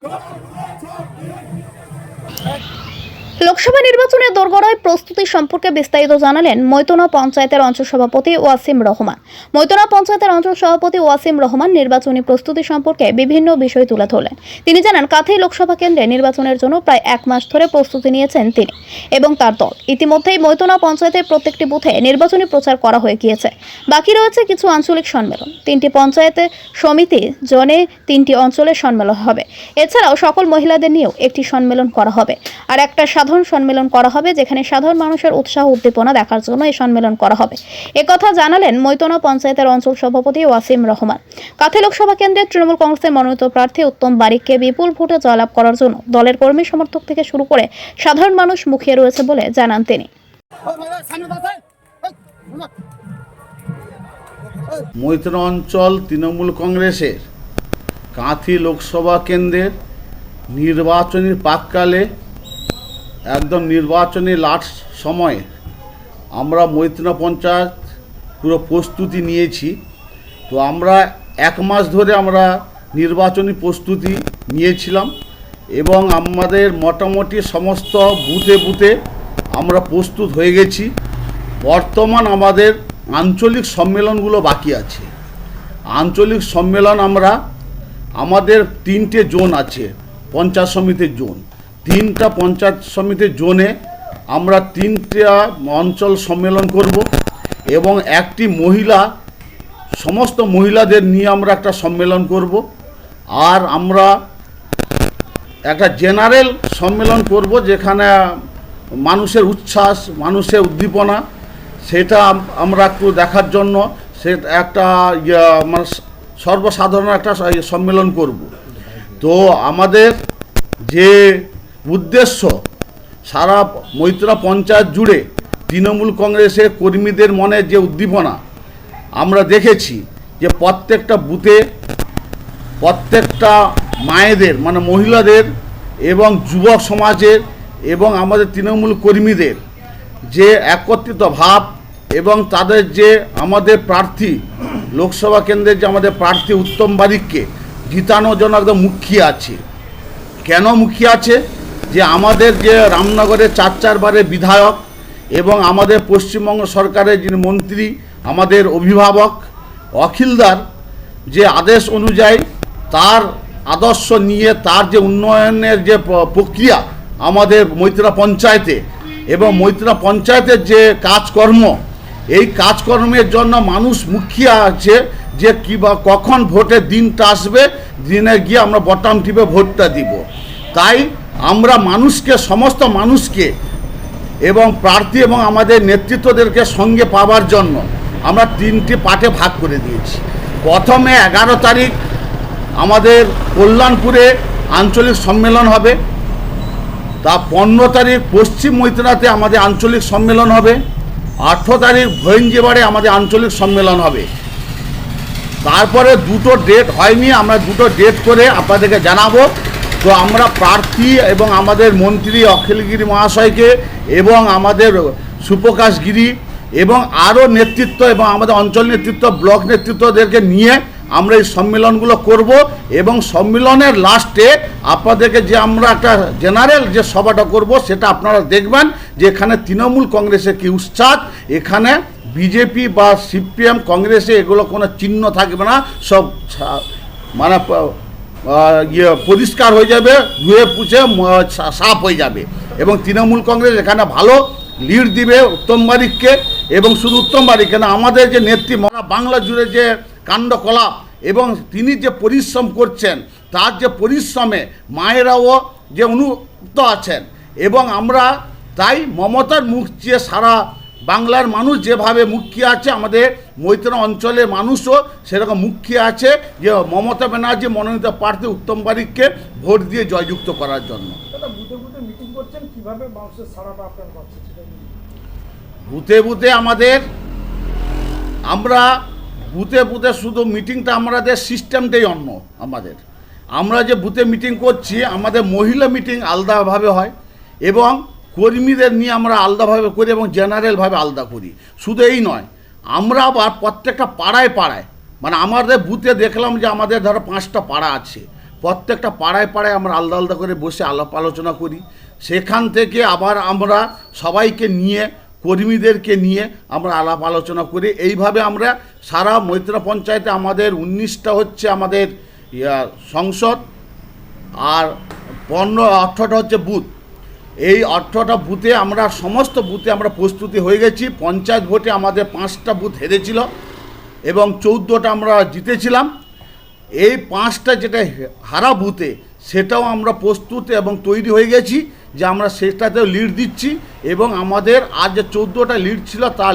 Go, go, go, go, go. Lok Sabha নির্বাচনের দোরগড়ায় প্রস্তুতি সম্পর্কে বিস্তারিত জানালেন মৈতনা পঞ্চায়েতের অঞ্চল সভাপতি ওয়াসিম রহমান। মৈতনা পঞ্চায়েতের অঞ্চল সভাপতি ওয়াসিম রহমান নির্বাচনী প্রস্তুতি সম্পর্কে বিভিন্ন বিষয় তুলে ধরলেন। তিনি জানান, কাথি লোকসভা কেন্দ্রে নির্বাচনের জন্য প্রায় এক মাস ধরে প্রস্তুতি নিয়েছেন তিনি এবং তার দল। ইতিমধ্যেই মৈতনা পঞ্চায়েতের প্রত্যেকটি বুথে নির্বাচনী প্রচার করা হয়ে গিয়েছে। বাকি রয়েছে কিছু আঞ্চলিক সম্মেলন। তিনটি পঞ্চায়েতে সমিতি জনে তিনটি অঞ্চলের সম্মেলন হবে। এছাড়াও সকল মহিলাদের নিয়েও একটি সম্মেলন করা হবে। আর একটা সাধারণ সম্মেলন করা হবে, যেখানে সাধারণ মানুষের উৎসাহ উদ্দীপনা দেখার জন্য এই সম্মেলন করা হবে। একথা জানালেন মৈতনা পঞ্চায়েতের অঞ্চল সভাপতি ওয়াসিম রহমান। কাথি লোকসভা কেন্দ্রের তৃণমূল কংগ্রেসের মনোনীত প্রার্থী উত্তম বারিককে বিপুল ভোটে জয়লাভ করার জন্য দলের কর্মী সমর্থক থেকে শুরু করে সাধারণ মানুষ মুখিয়ে রয়েছে বলে জানান তিনি। মৈত্র অঞ্চল তৃণমূল কংগ্রেসের কাঁথি লোকসভা কেন্দ্রের নির্বাচনী প্রাককালে একদম নির্বাচনী লাস্ট সময়ে আমরা মৈত্র পঞ্চায়েত পুরো প্রস্তুতি নিয়েছি। তো আমরা এক মাস ধরে আমরা নির্বাচনী প্রস্তুতি নিয়েছিলাম এবং আমাদের মোটামুটি সমস্ত বুথে বুথে আমরা প্রস্তুত হয়ে গেছি। বর্তমান আমাদের আঞ্চলিক সম্মেলনগুলো বাকি আছে। আঞ্চলিক সম্মেলন আমরা, আমাদের তিনটে জোন আছে, পঞ্চায়েত সমিতির জোন। তিনটা পঞ্চায়েত সমিতির জোনে আমরা তিনটা অঞ্চল সম্মেলন করব এবং একটি মহিলা, সমস্ত মহিলাদের নিয়ে আমরা একটা সম্মেলন করব। আর আমরা একটা জেনারেল সম্মেলন করব যেখানে মানুষের উচ্ছ্বাস, মানুষের উদ্দীপনা, সেটা আমরা একটু দেখার জন্য সে একটা মানে সর্বসাধারণ একটা সম্মেলন করব। তো আমাদের যে উদ্দেশ্য, সারা মৈত্রা পঞ্চায়েত জুড়ে তৃণমূল কংগ্রেসের কর্মীদের মনে যে উদ্দীপনা, আমরা দেখেছি যে প্রত্যেকটা বুথে প্রত্যেকটা মায়েদের মানে মহিলাদের এবং যুবক সমাজের এবং আমাদের তৃণমূল কর্মীদের যে একত্রিত ভাব এবং তাদের যে আমাদের প্রার্থী, লোকসভা কেন্দ্রের যে আমাদের প্রার্থী উত্তম বারিককে জিতানোর জন্য একদম মুখিয়ে আছে। কেন মুখিয়ে আছে? যে আমাদের যে রামনগরের চার চারবারের বিধায়ক এবং আমাদের পশ্চিমবঙ্গ সরকারের যিনি মন্ত্রী, আমাদের অভিভাবক অখিলদার যে আদেশ অনুযায়ী তার আদর্শ নিয়ে তার যে উন্নয়নের যে প্রক্রিয়া আমাদের মৈত্রা পঞ্চায়েতে এবং মৈত্রা পঞ্চায়েতের যে কাজকর্ম, এই কাজকর্মের জন্য মানুষ মুখিয়া আছে যে কী বা কখন ভোটের দিনটা আসবে, দিনে গিয়ে আমরা বটাম টিপে ভোটটা দিব। তাই আমরা মানুষকে, সমস্ত মানুষকে এবং প্রার্থী এবং আমাদের নেতৃত্বদেরকে সঙ্গে পাওয়ার জন্য আমরা তিনটি পার্টে ভাগ করে দিয়েছি। প্রথমে এগারো তারিখ আমাদের কল্যাণপুরে আঞ্চলিক সম্মেলন হবে। তা পনেরো তারিখ পশ্চিম মৈত্রাতে আমাদের আঞ্চলিক সম্মেলন হবে। আঠেরো তারিখ ভৈঞ্জেবাড়ে আমাদের আঞ্চলিক সম্মেলন হবে। তারপরে দুটো ডেট হয়নি, আমরা দুটো ডেট করে আপনাদেরকে জানাব। তো আমরা প্রার্থী এবং আমাদের মন্ত্রী অখিলগিরি মহাশয়কে এবং আমাদের সুপ্রকাশ গিরি এবং আরও নেতৃত্ব এবং আমাদের অঞ্চল নেতৃত্ব, ব্লক নেতৃত্বদেরকে নিয়ে আমরা এই সম্মেলনগুলো করব এবং সম্মেলনের লাস্টে আপনাদেরকে যে আমরা একটা জেনারেল যে সভাটা করব সেটা আপনারা দেখবেন যে এখানে তৃণমূল কংগ্রেসের কি উৎসাহ এখানে বিজেপি বা সিপিএম কংগ্রেসে এগুলো কোনো চিহ্ন থাকবে না, সব মানে ইয়ে পরিষ্কার হয়ে যাবে, ধুয়ে সা- সাফ হয়ে যাবে। এবং তৃণমূল কংগ্রেস এখানে ভালো লিড দিবে উত্তম বারিককে, এবং শুধু উত্তম বারিককে না, আমাদের যে নেত্রী বাংলা জুড়ে যে কাণ্ডকলাপ এবং তিনি যে পরিশ্রম করছেন, তার যে পরিশ্রমে মায়েরাও যে অনুক্ত আছেন, এবং আমরা তাই মমতার মুখ চেয়ে সারা বাংলার মানুষ যেভাবে মুখিয়ে আছে আমাদের মৈত্র অঞ্চলের মানুষও সেরকম মুখিয়ে আছে যে মমতা ব্যানার্জি মনোনীত প্রার্থী উত্তম বারিককে ভোট দিয়ে জয়যুক্ত করার জন্য। বুথে বুথে আমাদের আমরা বুথে বুথে শুধু মিটিংটা আমাদের সিস্টেমটাই অন্য আমাদের আমরা যে বুথে মিটিং করছি আমাদের মহিলা মিটিং আলাদাভাবে হয় এবং কর্মীদের নিয়ে আমরা আলাদাভাবে করি এবং জেনারেলভাবে আলাদা করি। শুধু এই নয়, আমরা আবার প্রত্যেকটা পাড়ায় পাড়ায় মানে আমাদের বুথে দেখলাম যে আমাদের ধরো পাঁচটা পাড়া আছে। প্রত্যেকটা পাড়ায় পাড়ায় আমরা আলাদা আলাদা করে বসে আলাপ আলোচনা করি। সেখান থেকে আবার আমরা সবাইকে নিয়ে, কর্মীদেরকে নিয়ে আমরা আলাপ আলোচনা করি। এইভাবে আমরা সারা মৈত্রা পঞ্চায়েতে আমাদের উনিশটা হচ্ছে আমাদের সংসদ আর পনেরো, আঠেরোটা হচ্ছে বুথ। এই আঠারোটা বুথে আমরা, সমস্ত বুথে আমরা প্রস্তুতি হয়ে গেছি। পঞ্চায়েত ভোটে আমাদের পাঁচটা বুথ হেরেছিল এবং চৌদ্দটা আমরা জিতেছিলাম। এই পাঁচটা যেটা হারা বুথে, সেটাও আমরা প্রস্তুত এবং তৈরি হয়ে গেছি যে আমরা সেটাতেও লিড দিচ্ছি এবং আমাদের আজ যে চৌদ্দটা লিড ছিল তার